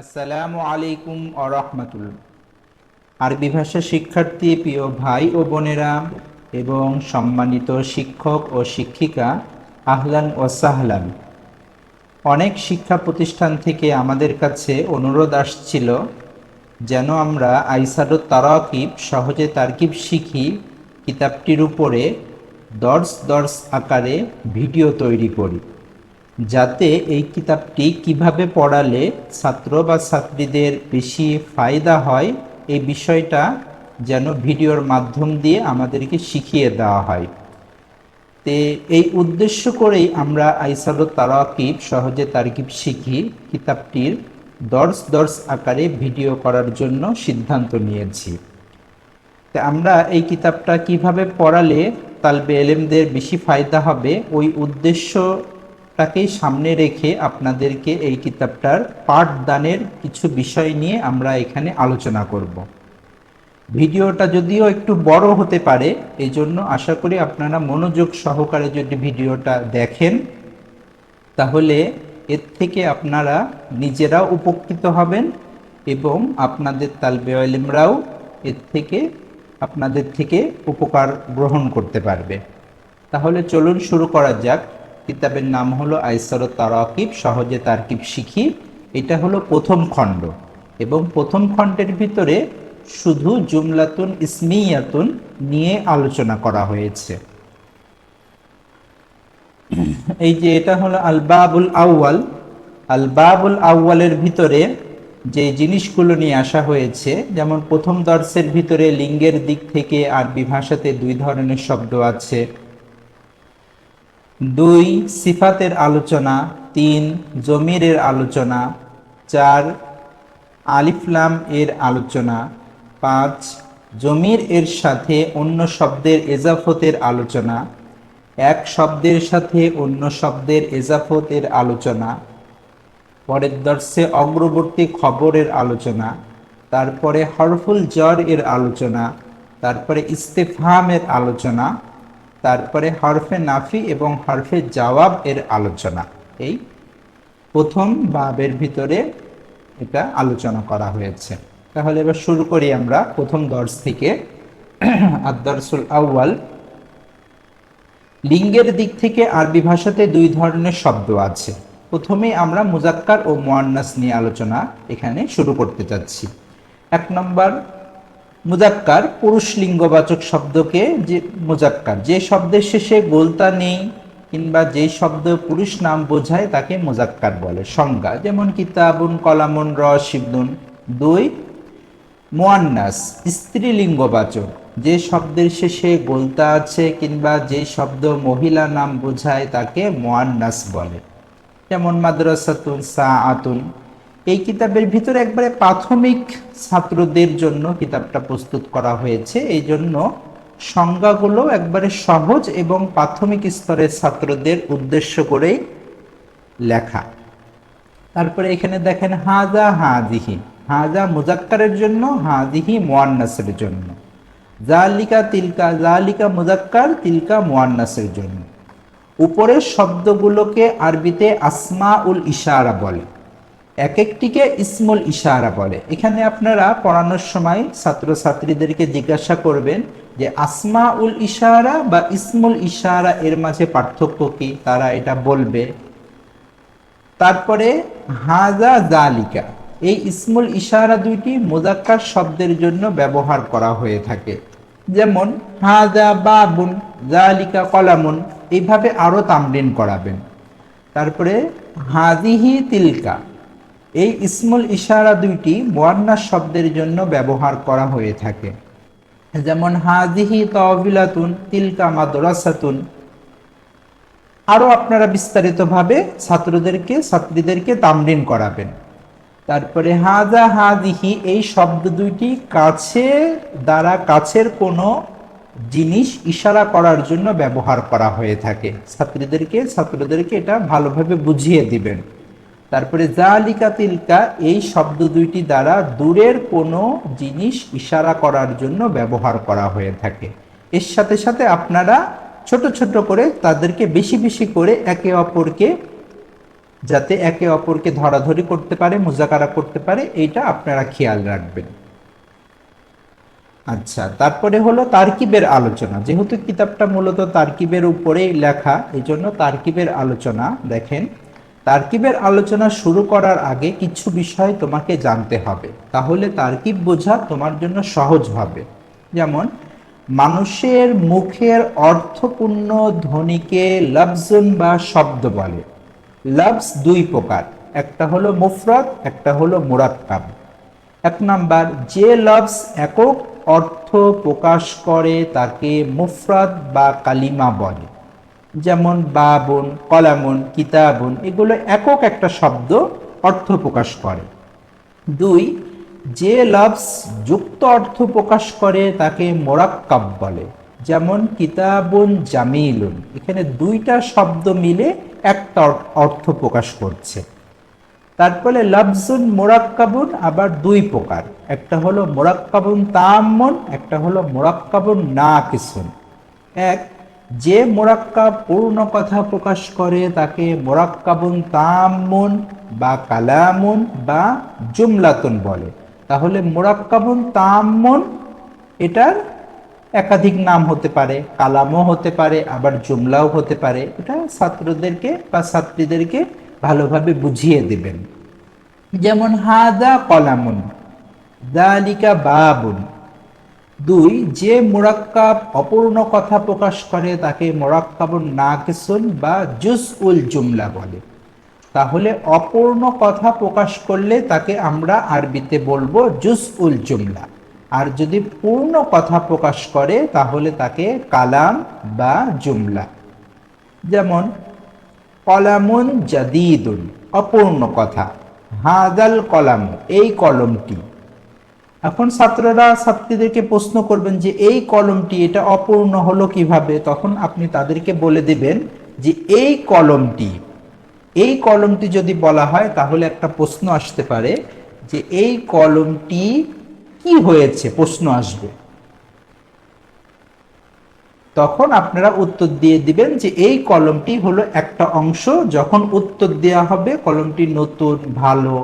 আসসালামু আলাইকুম আরহামাতুল আরবি ভাষা শিক্ষার্থী প্রিয় ভাই ও বোনেরা এবং সম্মানিত শিক্ষক ও শিক্ষিকা, আহলান ও সাহলান। অনেক শিক্ষা প্রতিষ্ঠান থেকে আমাদের কাছে অনুরোধ আসছিল যেন আমরা আইসাদুত তারাকিব সহজে তারকিব শিখি, কিতাবটির উপরে দর্স দর্স আকারে ভিডিও তৈরি করি। যাতে এই কিতাবটি কীভাবে পড়ালে ছাত্র বা ছাত্রীদের বেশি ফায়দা হয়, এই বিষয়টা যেন ভিডিওর মাধ্যম দিয়ে আমাদেরকে শিখিয়ে দেওয়া হয়। তে এই উদ্দেশ্য করেই আমরা আইসাদুত তারাকিব সহজে তারকিব শিখি কিতাবটির দর্স দর্স আকারে ভিডিও করার জন্য সিদ্ধান্ত নিয়েছি। তা আমরা এই কিতাবটা কীভাবে পড়ালে তালবে এলেমদের বেশি ফায়দা হবে, ওই উদ্দেশ্যটাকেই সামনে রেখে আপনাদেরকে এই কিতাবটার পাঠদানের কিছু বিষয় নিয়ে আমরা এখানে আলোচনা করব। ভিডিওটা যদিও একটু বড় হতে পারে এই জন্য আশা করি আপনারা মনোযোগ সহকারে যদি ভিডিওটা দেখেন, তাহলে এর থেকে আপনারা নিজেরাও উপকৃত হবেন এবং আপনাদের তালবে আলিমরাও এর থেকে, আপনাদের থেকে উপকার গ্রহণ করতে পারবে। তাহলে চলুন শুরু করা যাক। কিতাবের নাম হলো আইসারত তারাকিব, সহজে তারকিব শিখি। এটা হলো প্রথম খণ্ড। এবং প্রথম খণ্ডের ভিতরে শুধু জুমলাতুন ইসমিয়াতুন নিয়ে আলোচনা করা হয়েছে। এই যে এটা হলো আল বাবুল আউয়াল। আল বাবুল আউয়ালের ভিতরে যে জিনিসগুলো নিয়ে আসা হয়েছে, যেমন প্রথম দর্শের ভিতরে লিঙ্গের দিক থেকে আরবি ভাষাতে দুই ধরনের শব্দ আছে। দুই, সিফাতের আলোচনা, তিন, জমিরের আলোচনা, চার, আলিফলাম এর আলোচনা, পাঁচ, জমির এর সাথে অন্য শব্দের এজাফতের আলোচনা, এক শব্দের সাথে অন্য শব্দের এজাফতের আলোচনা, পরের দর্শে অগ্রবর্তী খবরের আলোচনা, তারপরে হরফুল জর এর আলোচনা, তারপরে ইস্তেফামের আলোচনা তারপরে হরফে নাফি এবং হরফে জবাব এর আলোচনা। এই প্রথম বাবের ভিতরে এটা আলোচনা করা হয়েছে। তাহলে এবার শুরু করি আমরা প্রথম দর্শ থেকে। আদর্সুল আউয়াল। লিঙ্গের দিক থেকে আরবি ভাষাতে দুই ধরনের শব্দ আছে। প্রথমে আমরা মুজাক্কার ও মোয়ান্নাস নিয়ে আলোচনা এখানে শুরু করতে চাচ্ছি। এক নম্বর মুজাক্কার পুরুষ লিঙ্গবাচক শব্দকে যে মুজাক্কার, যে শব্দের শেষে গোলতা নেই কিংবা যে শব্দ পুরুষ নাম বোঝায় তাকে মুজাক্কার বলে। সংজ্ঞা, যেমন কিতাবুন, কলামুন র শিবদুন দুই, মোয়ান্নাস স্ত্রীলিঙ্গবাচক যে শব্দের শেষে গোলতা আছে কিংবা যে শব্দ মহিলা নাম বোঝায় তাকে মোয়ান্নাস বলে। যেমন মাদ্রাসাতুন সা আতুন এই কিতাবের ভিতরে একবারে প্রাথমিক ছাত্রদের জন্য কিতাবটা প্রস্তুত করা হয়েছে। এই জন্য সংজ্ঞাগুলো একবারে সহজ এবং প্রাথমিক স্তরের ছাত্রদের উদ্দেশ্য করেই লেখা। তারপরে এখানে দেখেন, হাজা হাজিহি। হাজা মুজাক্কারের জন্য, হাজিহি মোয়ান্নাসের জন্য। জালিকা তিলকা, জালিকা মুজাক্কার তিলকা মোয়ান্নাসের জন্য। উপরের শব্দগুলোকে আরবিতে আসমা উল ইশারা বলে। এক একটিকে ইসমুল ইশারা বলে। এখানে আপনারা পড়ানোর সময় ছাত্রছাত্রীদেরকে জিজ্ঞাসা করবেন যে আসমা উল ইশারা বা ইসমুল ইশারা এর মাঝে পার্থক্য কি? তারা এটা বলবে। তারপরে হাজা জালিকা এই ইসমুল ইশারা দুইটি মোজাক্কার শব্দের জন্য ব্যবহার করা হয়ে থাকে। যেমন হাজা বাবুন জালিকা কলামুন। এইভাবে আরও তামরিন করাবেন। তারপরে হাজিহি তিলকা। এই ইসমুল ইশারা দুইটি মোয়ান্না শব্দের জন্য ব্যবহার করা হয়ে থাকে। যেমন হাজিহি তহবিলাতুন তিলকা মাদ্রাসাতুন। আরও আপনারা বিস্তারিতভাবে ছাত্রদেরকে, ছাত্রীদেরকে তামরিন করাবেন। তারপরে হাজা হাজিহি এই শব্দ দুইটি কাছে দ্বারা কাছের কোনো জিনিস ইশারা করার জন্য ব্যবহার করা হয়ে থাকে। ছাত্রীদেরকে, ছাত্রদেরকে এটা ভালোভাবে বুঝিয়ে দিবেন। তারপরে জালিকা তিলকা এই শব্দ দুইটি দ্বারা দূরের কোনো জিনিস ইশারা করার জন্য ব্যবহার করা হয়ে থাকে। এর সাথে সাথে আপনারা ছোট ছোট করে তাদেরকে বেশি বেশি করে একে অপরকে যাতে একে অপরকে ধরাধরি করতে পারে, মুজাকারা করতে পারে, এইটা আপনারা খেয়াল রাখবেন। আচ্ছা তারপরে হলো তারকিবের আলোচনা। যেহেতু কিতাবটা মূলত তারকিবের উপরেই লেখা এই জন্য তারকিবের আলোচনা দেখেন। তারকিবের আলোচনা শুরু করার আগে কিছু বিষয় তোমাকে জানতে হবে। তাহলে তারকিব বোঝা তোমার জন্য সহজ হবে। যেমন, মানুষের মুখের অর্থপূর্ণ ধ্বনিকে লফজুন বা শব্দ বলে। লফজ দুই প্রকার, একটা হলো মুফরত একটা হলো মুরাক্কাব। এক নাম্বার, যে লফজ একক অর্থ প্রকাশ করে তাকে মুফরাদ বা কালিমা বলে। যেমন বাবুন, কলামুন, কিতাবন, এগুলো একক একটা শব্দ অর্থ প্রকাশ করে। দুই, যে লফজ যুক্ত অর্থ প্রকাশ করে তাকে মোরাক্কাব বলে, যেমন কিতাবুন জামিলুন। এখানে দুইটা শব্দ মিলে একটা অর্থ প্রকাশ করছে। তারপরে লফজুন মোরাক্কাবুন, আবার দুই প্রকার। একটা হলো মোরাক্কাবুন তাম্মন, একটা হলো মোরাক্কাবুন না কিসুন এক যে মোরাক্কাব পূর্ণ কথা প্রকাশ করে, তাকে মোরাক্কাবুন তাম্মুন বা কালামুন বা জুমলাতুন বলে। তাহলে মোরাক্কাবুন তাম্মুন এটার একাধিক নাম হতে পারে। কালামও হতে পারে, আবার জুমলাও হতে পারে। এটা ছাত্রদেরকে বা ছাত্রীদেরকে ভালোভাবে বুঝিয়ে দেবেন। যেমন, হাদা কলামুন, দালিকা বাবুন। দুই, যে মোরাক্কাব অপূর্ণ কথা প্রকাশ করে তাকে মোরাক্কাবুন নাকিসুন বা জুস উল জুমলা বলে। তাহলে অপূর্ণ কথা প্রকাশ করলে তাকে আমরা আরবিতে বলব জুস উল জুমলা। আর যদি পূর্ণ কথা প্রকাশ করে, তাহলে তাকে কালাম বা জুমলা। যেমন, কলামুন জাদিদুন, অপূর্ণ কথা। হাদাল কলাম, এই কলমটি। এখন ছাত্ররা ছাত্রীদেরকে প্রশ্ন করবেন যে এই কলমটি এটা অপূর্ণ হলো কীভাবে? তখন আপনি তাদেরকে বলে দিবেন যে এই কলমটি এই কলমটি যদি বলা হয় তাহলে একটা প্রশ্ন আসতে পারে যে এই কলমটি কি হয়েছে? প্রশ্ন আসবে। তখন আপনারা উত্তর দিয়ে দিবেন যে এই কলমটি হলো একটা অংশ, যখন উত্তর দেওয়া হবে কলমটি নতুন, ভালো,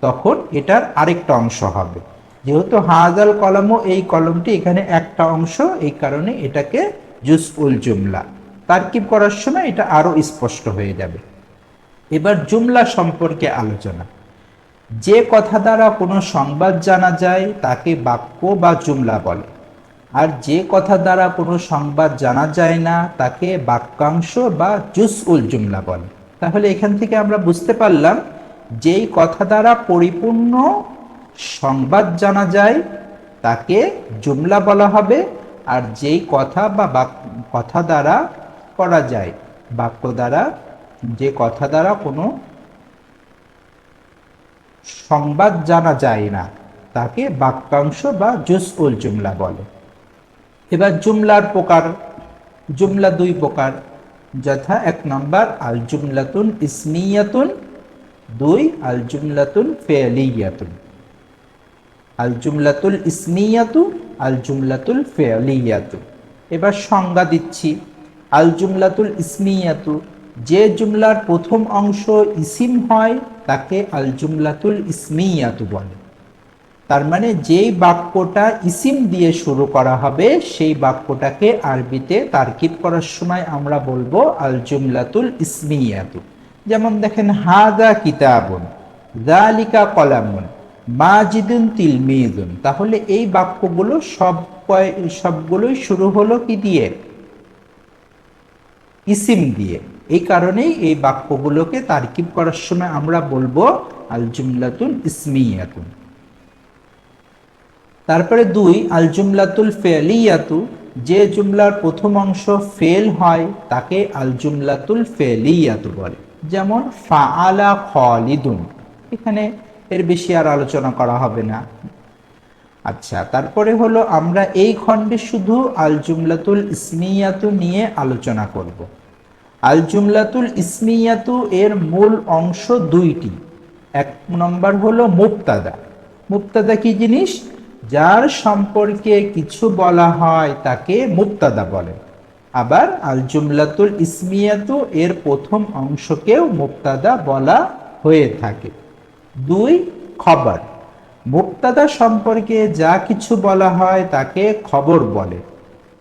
তখন এটার আরেকটা অংশ হবে। যেহেতু হাজাল কলমও এই কলমটি এখানে একটা অংশ, এই কারণে এটাকে জুস উল জুমলা। তারকিব করার সময় এটা আরও স্পষ্ট হয়ে যাবে। এবার জুমলা সম্পর্কে আলোচনা। যে কথা দ্বারা কোনো সংবাদ জানা যায়, তাকে বাক্য বা জুমলা বলে। আর যে কথা দ্বারা কোনো সংবাদ জানা যায় না, তাকে বাক্যাংশ বা জুস উল জুমলা বলে। তাহলে এখান থেকে আমরা বুঝতে পারলাম, যেই কথা দ্বারা পরিপূর্ণ সংবাদ জানা যায়, তাকে জুমলা বলা হবে, আর যেই কথা বা কথা দ্বারা করা যায়, বাক্য দ্বারা, যে কথা দ্বারা কোনো সংবাদ জানা যায় না, তাকে বাক্যাংশ বা জুস জুমলা বলে। এবার জুমলার প্রকার, জুমলা দুই প্রকার, যথা এক নম্বর আল জুমলাতুন ইসমিয়াতুন, দুই আল জুমলাতুন ফেলিয়াতুন। আল জুমলাতুল ইসমিয়াতু আল জুমলাতুল ফেলিয়াতু এবার সংজ্ঞা দিচ্ছি। আল জুমলাতুল ইসমিয়াতু, যে জুমলার প্রথম অংশ ইসিম হয়, তাকে আল জুমলাতুল ইসমিয়াতু বলে। তার মানে যেই বাক্যটা ইসিম দিয়ে শুরু করা হবে, সেই বাক্যটাকে আরবিতে তারকিব করার সময় আমরা বলব আল জুমলাতুল ইসমিয়াতু। যেমন দেখেন, হাদা কিতাবুন, দালিকা কলামুন। মাজিদুন তিলমিদুন তাহলে এই বাক্যগুলো সব সবগুলোই শুরু হলো কি দিয়ে? ইসিম দিয়ে। এই কারণেই এই বাক্যগুলোকে তারকিব করার সময় আমরা বলব আল জুমলাতুল ইসমিয়াতুন। তারপরে দুই আল জুমলাতুল ফেলিয়াতু। যে জুমলার প্রথম অংশ ফেল হয়, তাকে আল জুমলাতুল ফেলিয়াতু বলে। যেমন ফাআলা খালিদুন। এখানে এর বেশি আর আলোচনা করা হবে না। আচ্ছা তারপরে হলো আমরা এই খণ্ডে শুধু আল জুমলাতুল ইসমিয়াতু নিয়ে আলোচনা করব। আল জুমলাতুল ইসমিয়াতু এর মূল অংশ দুইটি। এক নম্বর হলো মুক্তাদা মুক্তাদা কি জিনিস? যার সম্পর্কে কিছু বলা হয় তাকে মুক্তাদা বলে। আবার আল জুমলাতুল ইসমিয়াতু এর প্রথম অংশকেও মুক্তাদা বলা হয়ে থাকে। দুই খবর। মুক্তাদা সম্পর্কে যা কিছু বলা হয় তাকে খবর বলে।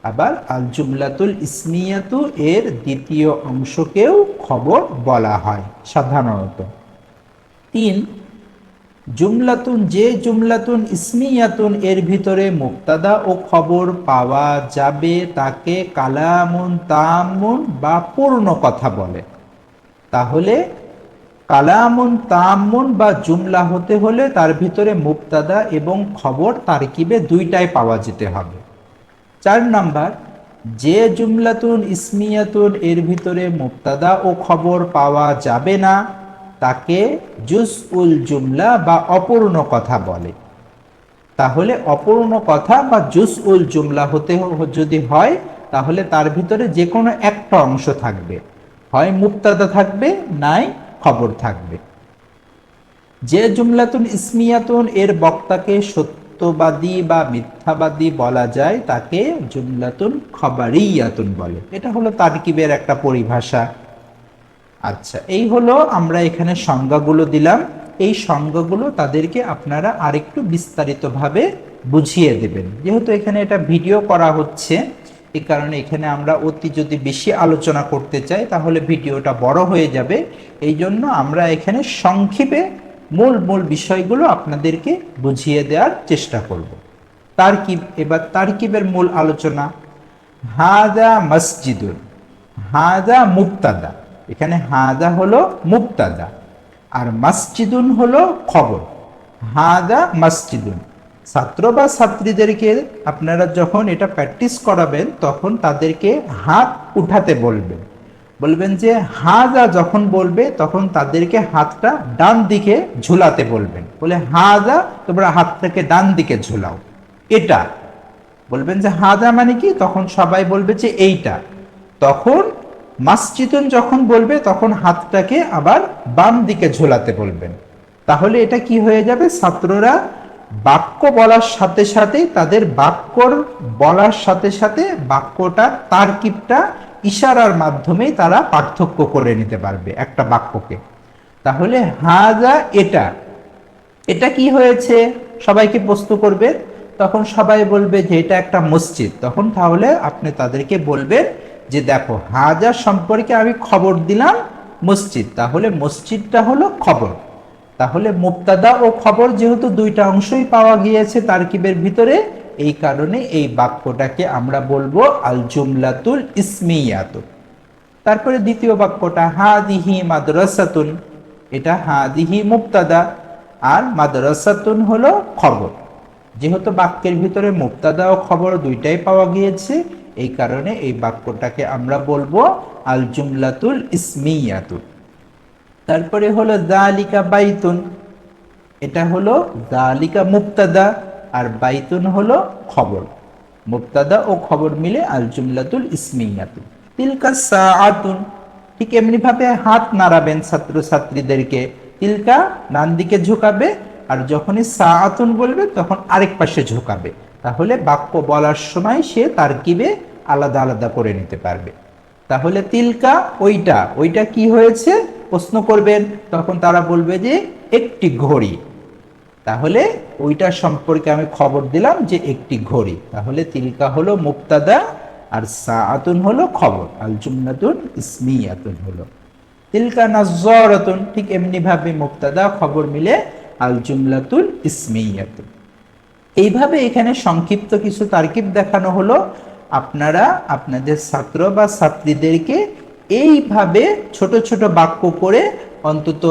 আবার আল জুমলাতুল ইসমিয়াতু এর দ্বিতীয় অংশকেও খবর বলা হয় সাধারণত। তিন, জুমলাতুন, যে জুমলাতুন, ইসমিয়াতুন এর ভিতরে মুক্তাদা ও খবর পাওয়া যাবে তাকে কালামুন, তামুন বা পূর্ণ কথা বলে। তাহলে কালামুন, তামুন বা জুমলা হতে হলে তার ভিতরে মুক্তাদা এবং খবর তারকিবে দুইটাই পাওয়া যেতে হবে। চার নাম্বার, যে জুমলাতুন ইসমিয়াতুন এর ভিতরে মুক্তাদা ও খবর পাওয়া যাবে না, তাকে জুস উল জুমলা বা অপূর্ণ কথা বলে। তাহলে অপূর্ণ কথা বা জুস উল জুমলা হতে যদি হয়, তাহলে তার ভিতরে যে কোনো একটা অংশ থাকবে। হয় মুক্তাদা থাকবে, নাই খবর থাকবে। যে জুমলাতুন ইসমিয়াতুন, এর বক্তাকে সত্যবাদী বা মিথ্যাবাদী বলা যায়, তাকে জুমলাতুন খবরিয়াতুন বলে। এটা হলো তারকিবের একটা পরিভাষা। আচ্ছা এই হলো আমরা এখানে সংজ্ঞাগুলো দিলাম। এই সংজ্ঞাগুলো তাদেরকে আপনারা আরেকটু বিস্তারিতভাবে বুঝিয়ে দেবেন। যেহেতু এখানে এটা ভিডিও করা হচ্ছে এই কারণে এখানে আমরা অতি যদি বেশি আলোচনা করতে চাই, তাহলে ভিডিওটা বড় হয়ে যাবে। এই জন্য আমরা এখানে সংক্ষেপে মূল মূল বিষয়গুলো আপনাদেরকে বুঝিয়ে দেওয়ার চেষ্টা করব। তারকিব, এবার তারকিবের মূল আলোচনা। হাজা মসজিদুল হাজা মুক্তাদা এখানে হাজা হলো মুক্তাদা আর মসজিদুন হলো খবর। হাজা মসজিদুন। ছাত্র বা ছাত্রীদেরকে আপনারা যখন এটা প্র্যাকটিস করাবেন, তখন তাদেরকে হাত উঠাতে বলবেন। বলবেন যে হা হাজা যখন বলবে, তখন তাদেরকে হাতটা ডান দিকে ঝুলাতে বলবেন। বলে, হাজা, তোমরা হাতটাকে ডান দিকে ঝুলাও। এটা। বলবেন যে, হাজা মানে কি? তখন সবাই বলবে যে, এইটা। তখন মাসজিদুন যখন বলবে, তখন হাতটাকে আবার বাম দিকে ঝোলাতে বলবেন। তাহলে এটা কি হয়ে যাবে? ছাত্ররা বাক্য বলার সাথে সাথে তাদের বাক্যর বলার সাথে সাথে বাক্যটা তারকিবটা ইশারার মাধ্যমেই তারা পার্থক্য করে নিতে পারবে একটা বাক্যকে। তাহলে হাজা এটা। এটা কি হয়েছে? সবাইকে প্রশ্ন করবে। তখন সবাই বলবে যে এটা একটা মসজিদ। তখন তাহলে আপনি তাদেরকে বলবেন যে দেখো হাজার সম্পর্কে আমি খবর দিলাম মসজিদ। তাহলে মসজিদটা হলো খবর। তাহলে মুক্তাদা ও খবর যেহেতু দুইটা অংশই পাওয়া গিয়েছে তারকিবের ভিতরে, এই কারণে এই বাক্যটাকে আমরা বলব আল জুমলাতুল ইসমিয়াতু। তারপরে দ্বিতীয় বাক্যটা, হাদিহি মাদ্রাসাতুন। এটা হাদিহি মুক্তাদা আর মাদ্রাসাতুন হলো খবর। যেহেতু বাক্যের ভিতরে মুক্তাদা ও খবর দুইটাই পাওয়া গিয়েছে, এই কারণে এই বাক্যটাকে আমরা বলব আল জুমলাতুল ইসমিয়াতু। তারপরে হলো জালিকা বাইতুন। এটা হলো জালিকা মুক্তাদা আর বাইতুন হলো খবর। মুক্তাদা ও খবর মিলে আল জুমলাতুল ইসমিয়াতু। তিলকা সাআতুন, ঠিক এমনি ভাবে হাত নাড়াবেন ছাত্র ছাত্রীদেরকে তিলকা ডান দিকে ঝুঁকাবে আর যখনই সাআতুন বলবে তখন আরেক পাশে ঝুঁকাবে। তাহলে বাক্য বলার সময় সে তারকিবে আলাদা আলাদা করে নিতে পারবে। তাহলে তিলকা ওইটা ওইটা কি হয়েছে? প্রশ্ন করবেন, তখন তারা বলবে যে একটি ঘড়ি। তাহলে ওইটা সম্পর্কে আমি খবর দিলাম যে একটি ঘড়ি। তাহলে তিলকা হলো মুক্তাদা আর সাআতুন হলো খবর। আল জুমনাতুন ইসমিয়াতুন হলো। তিলকা নাজ্জারাতুন, ঠিক এমনি ভাবে মুক্তাদা খবর মিলে আল জুমলাতুল ইসমিয়াতুন। এইভাবে এখানে সংক্ষিপ্ত কিছু তারকিব দেখানো হলো। আপনারা, আপনাদের ছাত্র বা ছাত্রীদেরকে এইভাবে ছোট ছোট বাক্য করে অন্তত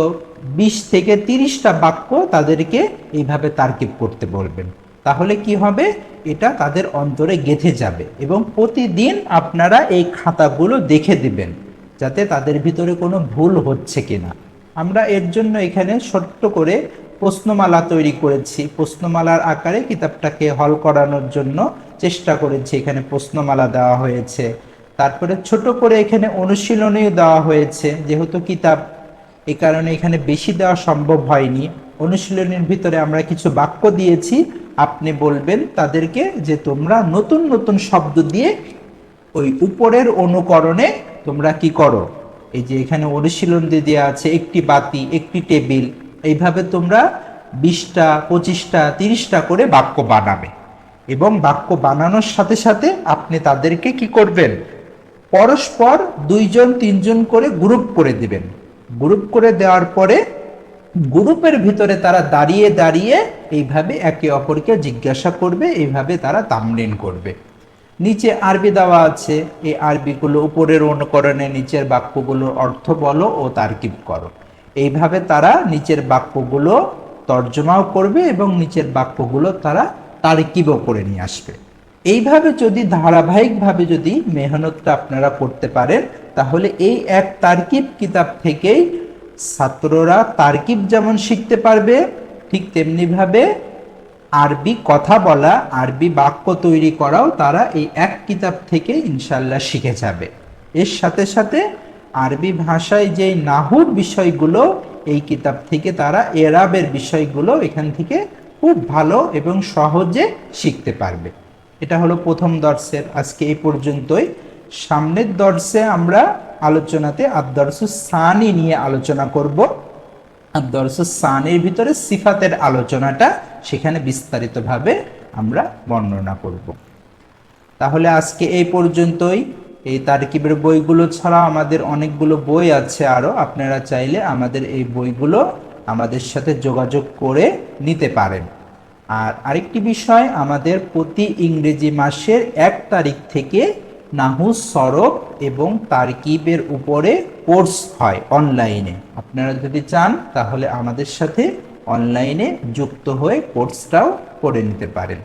বিশ থেকে তিরিশটা বাক্য তাদেরকে এইভাবে তারকিব করতে বলবেন। তাহলে কি হবে? এটা তাদের অন্তরে গেঁথে যাবে এবং প্রতিদিন আপনারা এই খাতাগুলো দেখে দিবেন, যাতে তাদের ভিতরে কোনো ভুল হচ্ছে কিনা। আমরা এর জন্য এখানে ছোট্ট করে প্রশ্নমালা তৈরি করেছি। প্রশ্নমালার আকারে কিতাবটাকে হল করানোর জন্য চেষ্টা করেছি। এখানে প্রশ্নমালা দেওয়া হয়েছে। তারপরে ছোট করে এখানে অনুশীলনীও দেওয়া হয়েছে, যেহেতু কিতাব এই কারণে এখানে বেশি দেওয়া সম্ভব হয়নি। অনুশীলনীর ভিতরে আমরা কিছু বাক্য দিয়েছি, আপনি বলবেন তাদেরকে যে তোমরা নতুন নতুন শব্দ দিয়ে ওই উপরের অনুকরণে তোমরা কি করো? এই যে এখানে অনুশীলন দিয়ে দেওয়া আছে, একটি বাতি, একটি টেবিল, এইভাবে তোমরা বিশটা, পঁচিশটা, তিরিশটা করে বাক্য বানাবে। এবং বাক্য বানানোর সাথে সাথে আপনি তাদেরকে কি করবেন? পরস্পর দুইজন, তিনজন করে গ্রুপ করে দিবেন। গ্রুপ করে দেওয়ার পরে গ্রুপের ভিতরে তারা দাঁড়িয়ে দাঁড়িয়ে এইভাবে একে অপরকে জিজ্ঞাসা করবে, এইভাবে তারা তামলিন করবে। নিচে আরবি দেওয়া আছে, এই আরবিগুলো উপরের অনুকরণে নিচের বাক্যগুলোর অর্থ বলো ও তারকিব করো। এইভাবে তারা নিচের বাক্যগুলো তর্জমাও করবে এবং নিচের বাক্যগুলো তারা তারকিবও করে নিয়ে আসবে। এইভাবে যদি, ধারাবাহিকভাবে যদি মেহনতটা আপনারা করতে পারেন, তাহলে এই এক তারকিব কিতাব থেকেই ছাত্ররা তারকিব যেমন শিখতে পারবে, ঠিক তেমনিভাবে আরবি কথা বলা, আরবি বাক্য তৈরি করাও তারা এই এক কিতাব থেকে ইনশাল্লাহ শিখে যাবে। এর সাথে সাথে আরবি ভাষায় যে নাহুর বিষয়গুলো, এই কিতাব থেকে তারা এরাবের বিষয়গুলো এখান থেকে খুব ভালো এবং সহজে শিখতে পারবে। এটা হলো প্রথম দর্শের, আজকে এই পর্যন্তই। সামনের দর্শে আমরা আলোচনাতে আদর্শ সানি নিয়ে আলোচনা করব। আদর্শ সানির ভিতরে সিফাতের আলোচনাটা সেখানে বিস্তারিতভাবে আমরা বর্ণনা করব। তাহলে আজকে এই পর্যন্তই। এই তারকিবের বইগুলো ছাড়া আমাদের অনেকগুলো বই আছে আরও আপনারা চাইলে আমাদের এই বইগুলো আমাদের সাথে যোগাযোগ করে নিতে পারেন। আর আরেকটি বিষয়, আমাদের প্রতি ইংরেজি মাসের এক তারিখ থেকে নাহু সরব এবং তারকিবের উপরে কোর্স হয় অনলাইনে। আপনারা যদি চান, তাহলে আমাদের সাথে অনলাইনে যুক্ত হয়ে কোর্সটাও করে নিতে পারেন।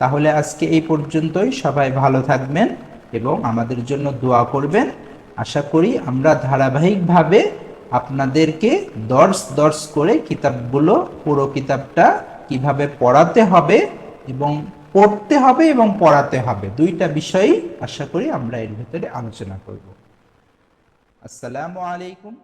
তাহলে আজকে এই পর্যন্তই। সবাই ভালো থাকবেন এবং আমাদের জন্য দোয়া করবেন। আশা করি আমরা ধারাবাহিকভাবে আপনাদেরকে দর্শ দর্শ করে কিতাবগুলো পুরো কিতাবটা কীভাবে পড়াতে হবে এবং পড়তে হবে এবং পড়াতে হবে। দুইটা বিষয়ই আশা করি আমরা এর ভিতরে আলোচনা করব। আসসালামু আলাইকুম।